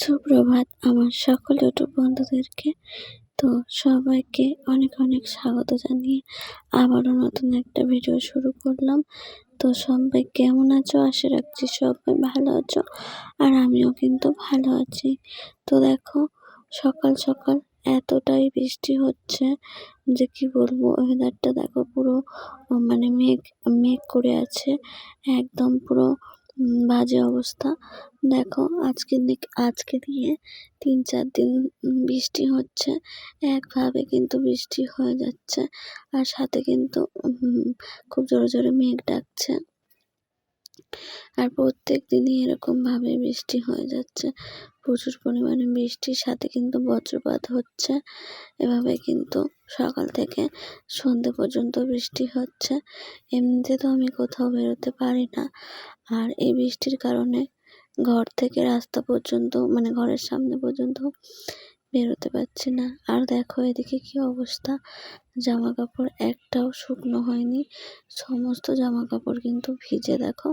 সুপ্রভাত, আমার সকল ইউটিউব বন্ধুদেরকে তো সবাইকে অনেক অনেক স্বাগত জানিয়ে আবারও নতুন একটা ভিডিও শুরু করলাম। তো সবাই কেমন আছো? আশা রাখছি সবাই ভালো আছো আর আমিও কিন্তু ভালো আছি। তো দেখো, সকাল সকাল এতটাই বৃষ্টি হচ্ছে যে কি বলব ওয়েদারটা দেখো পুরো মানে মেঘ মেঘ করে আছে, একদম পুরো বাজে অবস্থা। দেখো, আজকে আজকে দিয়ে তিন চার দিন বৃষ্টি হচ্ছে। একভাবে কিন্তু বৃষ্টি হয়ে যাচ্ছে। আর সাথে কিন্তু খুব জোরে জোরে মেঘ ডাকছে। আর প্রত্যেক দিনই এরকম ভাবে বৃষ্টি হয়ে যাচ্ছে। প্রচুর পরিমাণে বৃষ্টির সাথে কিন্তু বজ্রপাত হচ্ছে। এভাবে কিন্তু সকাল থেকে সন্ধে পর্যন্ত বৃষ্টি হচ্ছে। এমনিতে তো আমি কোথাও বেরোতে পারি না। আর এই বৃষ্টির কারণে ঘর থেকে রাস্তা পর্যন্ত মানে ঘরের সামনে পর্যন্ত বেরোতে পারছি না। আর দেখো এদিকে কি অবস্থা? জামা কাপড় একটাও শুকনো হয়নি। সমস্ত জামা কাপড় কিন্তু ভিজে দেখো।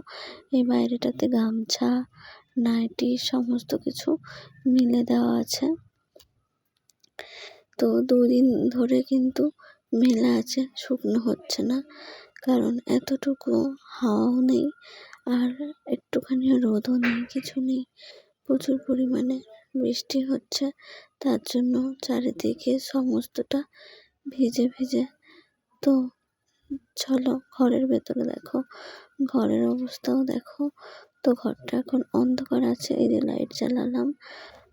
এই বাইরেটাতে গামছা, নাইটি সমস্ত কিছু মিলে দেওয়া আছে। তো দুদিন ধরে কিন্তু মেলা আছে, শুকনো হচ্ছে না। কারণ এতটুকু হাওয়াও নেই আর একটুখানি রোদও নেই, কিছু নেই। প্রচুর পরিমাণে বৃষ্টি হচ্ছে, তার জন্য চারিদিকে সমস্তটা ভিজে ভিজে। তো চলো ঘরের ভেতরে দেখো, ঘরের অবস্থাও দেখো। তো ঘরটা এখন অন্ধকার আছে, এই যে লাইট জ্বালালাম।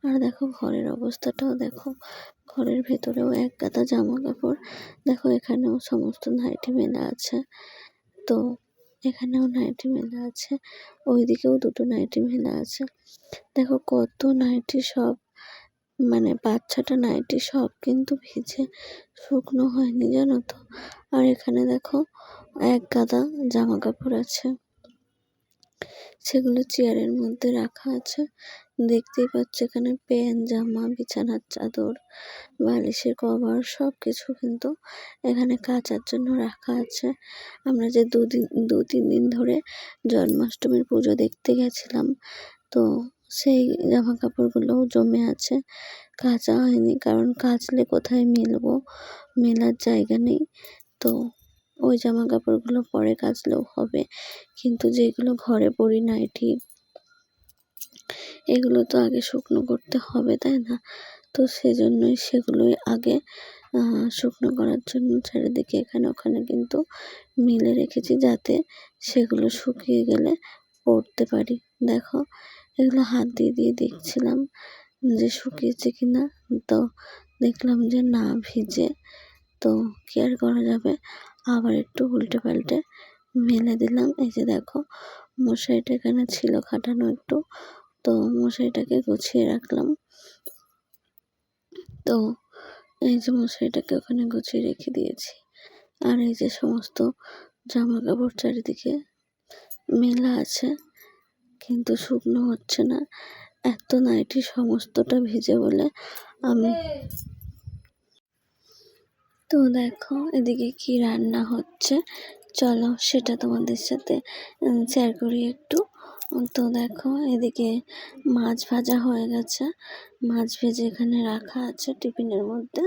আর দেখো ঘরের অবস্থাটাও দেখো, ঘরের ভেতরেও এক গাদা জামা কাপড় দেখো এখানেও সমস্ত নাইটি মেলা আছে। তো এখানেও নাইটি মেলা আছে, ওইদিকেও দুটো নাইটি মেলা আছে। দেখো কত নাইটি সব মানে বাচ্চাটা নাইটি সব কিন্তু ভিজে শুকনো হয়নি জানো তো? আর এখানে দেখো এক গাদা জামা কাপড় আছে। সেগুলো চেয়ারের মধ্যে রাখা আছে। দেখতেই পাচ্ছ এখানে প্যান্ট, জামা, বিছানার চাদর, বালিশের কভার সব কিছু কিন্তু এখানে কাচার জন্য রাখা আছে। আমরা যে দুদিন দু তিন দিন ধরে জন্মাষ্টমীর পুজো দেখতে গেছিলাম, তো সেই জামা কাপড়গুলোও জমে আছে। কাচা হয়নি, কারণ কাচলে কোথায় মেলবো? মেলার জায়গা নেই, তো ওই জামা কাপড়গুলো পরে কাচলেও হবে। কিন্তু যেগুলো ঘরে পরি নাইটি, এগুলো তো আগে শুকনো করতে হবে, তাই না? তো সেজন্যই সেগুলোই আগে শুকনো করার জন্য চারিদিকে এখানে ওখানে কিন্তু মিলে রেখেছি যাতে সেগুলো শুকিয়ে গেলে পরতে পারি। দেখো, এগুলো হাত দিয়ে দিয়ে দেখছিলাম যে শুকিয়েছে কিনা, তো দেখলাম যে না ভিজে। তো কি আর করা যাবে? আবার একটু উল্টে পাল্টে মেলে দিলাম। এই যে দেখো মশারিটা এখানে ছিল খাটানো একটু। তো মশারিটাকে গুছিয়ে রাখলাম। তো এই যে মশারিটাকে ওখানে গুছিয়ে রেখে দিয়েছি। আর এই যে সমস্ত জামা কাপড় চারিদিকে মেলা আছে, কিন্তু শুকনো হচ্ছে না। এত নাইটি সমস্তটা ভিজে বলে আমি তো দেখো এদিকে কি রান্না হচ্ছে। চলো সেটা তোমাদের সাথে শেয়ার করি একটু। তো দেখো এদিকে মাছ ভাজা হয়ে গেছে। মাছ ভেজে এখানে রাখা আছে টিফিনের মধ্যে।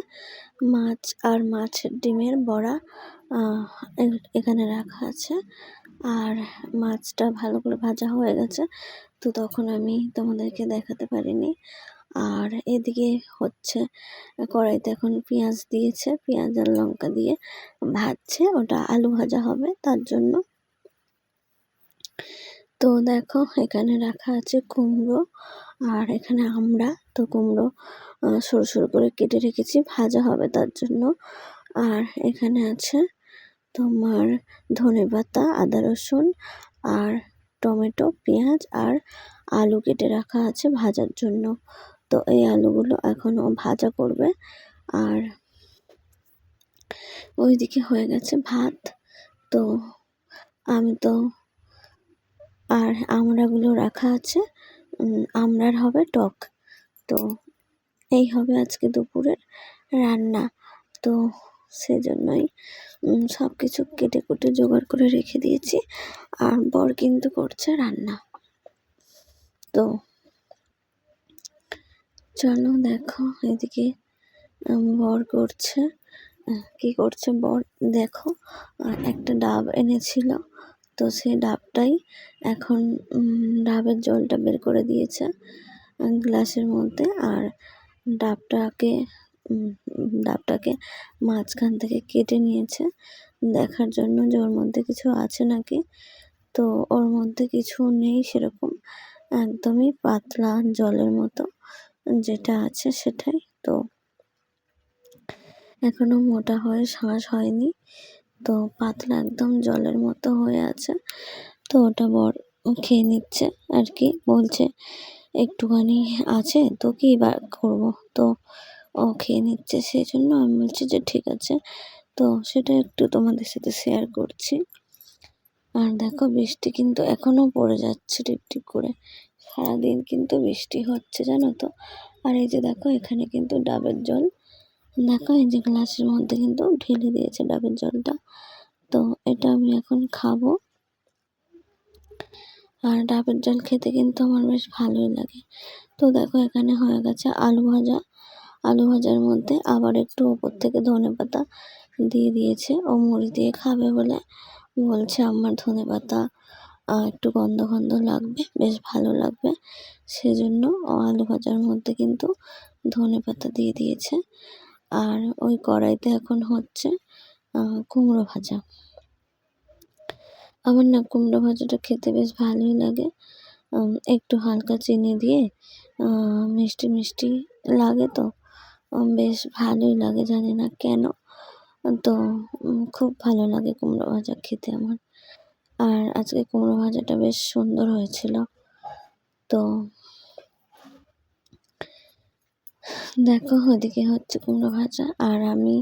মাছ আর মাছের ডিমের বড়া এখানে রাখা আছে। আর মাছটা ভালো করে ভাজা হয়ে গেছে। তো তখন আমি তোমাদেরকে দেখাতে পারিনি। আর এদিকে হচ্ছে কড়াইতে এখন পেঁয়াজ দিয়েছে, পেঁয়াজ আর লঙ্কা দিয়ে ভাজছে, ওটা আলু ভাজা হবে তার জন্য। তো দেখো, এখানে রাখা আছে কুমড়ো আর এখানে আমরা তো কুমড়ো সরু সরু করে কেটে রেখেছি, ভাজা হবে তার জন্য। আর এখানে আছে তোমার ধনে পাতা, আদা রসুন আর টমেটো, পেঁয়াজ আর আলু কেটে রাখা আছে ভাজার জন্য। তো এই আলুগুলো এখনও ভাজা করবে। আর ওইদিকে হয়ে গেছে ভাত। তো আমি তো আর আমড়াগুলো রাখা আছে। আমড়ার হবে টক। তো এই হবে আজকে দুপুরের রান্না। তো সেজন্যই সব কিছু কেটে কুটে জোগাড় করে রেখে দিয়েছি। আর বর কিন্তু করছে রান্না। তো চলো দেখো, এদিকে বর করছে। কি করছে বর? দেখো একটা ডাব এনেছিল। তো সেই ডাবটাই এখন ডাবের জলটা বের করে দিয়েছে গ্লাসের মধ্যে। আর ডাবটাকে ডাবটাকে মাঝখান থেকে কেটে নিয়েছে। দেখার জন্য যে ওর মধ্যে কিছু আছে নাকি, তো ওর মধ্যে কিছু নেই সেরকম। একদমই পাতলা জলের মতো। যেটা আছে সেটাই তো। এখনও মোটা হয়ে শ্বাস হয়নি, তো পাতলা একদম জলের মতো হয়ে আছে, তো ওটা বর খেয়ে নিচ্ছে আর কি, বলছে একটুখানি আছে তো কি বা করব, তো ও খেয়ে নিচ্ছে সেই জন্য আমি বলছি যে ঠিক আছে, তো সেটা একটু তোমাদের সাথে শেয়ার করছি। আর দেখো বৃষ্টি কিন্তু এখনও পড়ে যাচ্ছে টিপ টিপ করে সারাদিন কিন্তু বৃষ্টি হচ্ছে, জানো তো। আর এই যে দেখো, এখানে কিন্তু ডাবের জল। দেখো, এই যে গ্লাসের মধ্যে কিন্তু ঢেলে দিয়েছে ডাবের জলটা। তো এটা আমি এখন খাব। আর ডাবের জল খেতে কিন্তু আমার বেশ ভালোই লাগে। তো দেখো, এখানে হয়ে গেছে আলু ভাজা। আলু ভাজার মধ্যে আবার একটু ওপর থেকে ধনে পাতা দিয়ে দিয়েছে। ও মুড়ি দিয়ে খাবে বলে বলছে, আমার ধনে পাতা একটু গন্ধ গন্ধ লাগবে, বেশ ভালো লাগবে। সেজন্য আলু ভাজার মধ্যে কিন্তু ধনে পাতা দিয়ে দিয়েছে। আর ওই কড়াইতে এখন হচ্ছে কুমড়ো ভাজা। আমার না কুমড়ো ভাজাটা খেতে বেশ ভালোই লাগে। একটু হালকা চিনি দিয়ে মিষ্টি মিষ্টি লাগে তো। বেশ ভালোই লাগে, জানি না কেন। তো খুব ভালো লাগে কুমড়ো ভাজা খেতে আমার। আর আজকে কুমড়ো ভাজাটা বেশ সুন্দর হয়েছিল। তো দেখো ওদিকে হচ্ছে কুমড়ো ভাজা। আর আমি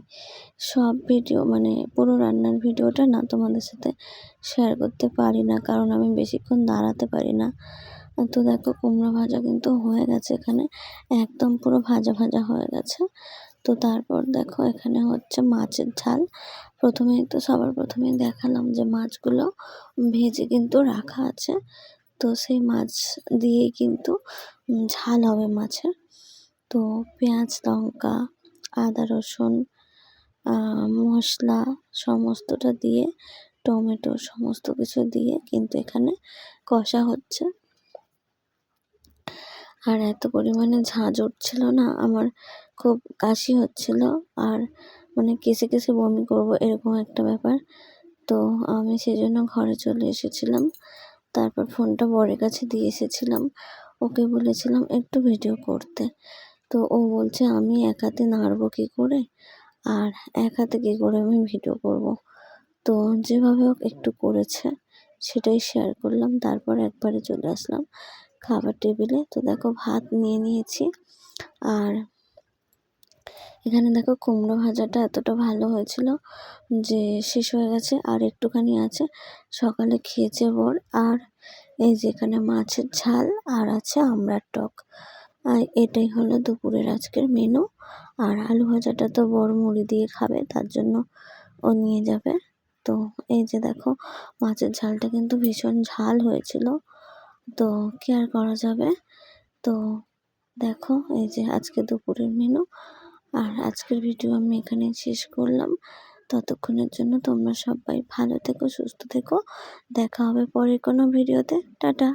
সব ভিডিও মানে পুরো রান্নার ভিডিওটা না তোমাদের সাথে শেয়ার করতে পারি না, কারণ আমি বেশিক্ষণ দাঁড়াতে পারি না। তো দেখো কুমড়ো ভাজা কিন্তু হয়ে গেছে এখানে। একদম পুরো ভাজা ভাজা হয়ে গেছে। তো তারপর দেখো এখানে হচ্ছে মাছের ঝাল। প্রথমে তো সবার প্রথমে দেখালাম যে মাছগুলো ভেজে কিন্তু রাখা আছে। তো সেই মাছ দিয়েই কিন্তু ঝাল হবে মাছের। তো পেঁয়াজ, লঙ্কা, আদা, রসুন মশলা সমস্তটা দিয়ে, টমেটো সমস্ত কিছু দিয়ে কিন্তু এখানে কষা হচ্ছে। আর এত পরিমাণে ঝাঁঝ উঠছিল না, আমার খুব কাশি হচ্ছিল আর মানে কেসে কেসে বমি করব এরকম একটা ব্যাপার। তো আমি সেই জন্য ঘরে চলে এসেছিলাম। তারপর ফোনটা বরের কাছে দিয়ে এসেছিলাম। ওকে বলেছিলাম একটু ভিডিও করতে। তো ও বলছে, আমি এক হাতে নাড়বো কী করে? আর এক হাতে কী করে আমি ভিডিও করব? তো যেভাবে হোক একটু করেছে, সেটাই শেয়ার করলাম। তারপর একবারে চলে আসলাম খাবার টেবিলে। তো দেখো ভাত নিয়ে নিয়েছি। আর এখানে দেখো কুমড়ো ভাজাটা এতটা ভালো হয়েছিল যে শেষ হয়ে গেছে আর একটুখানি আছে। সকালে খেয়েছে বর আর এই যে এখানে মাছের ঝাল আর আছে আমড়ার টক। আর এটাই হলো দুপুরের আজকের মেনু আর আলু ভাজাটা তো বর মুড়ি দিয়ে খাবে, তার জন্য ও নিয়ে যাবে। তো এই যে দেখো মাছের ঝালটা কিন্তু ভীষণ ঝাল হয়েছিল। তো কি আর করা যাবে? তো দেখো এই যে আজকে দুপুরের মেনু আর আজকের ভিডিও আমি এখানে শেষ করলাম। ততক্ষণের জন্য তোমরা সবাই ভালো থেকো, সুস্থ থেকো। দেখা হবে পরে কোনো ভিডিওতে। টাটা।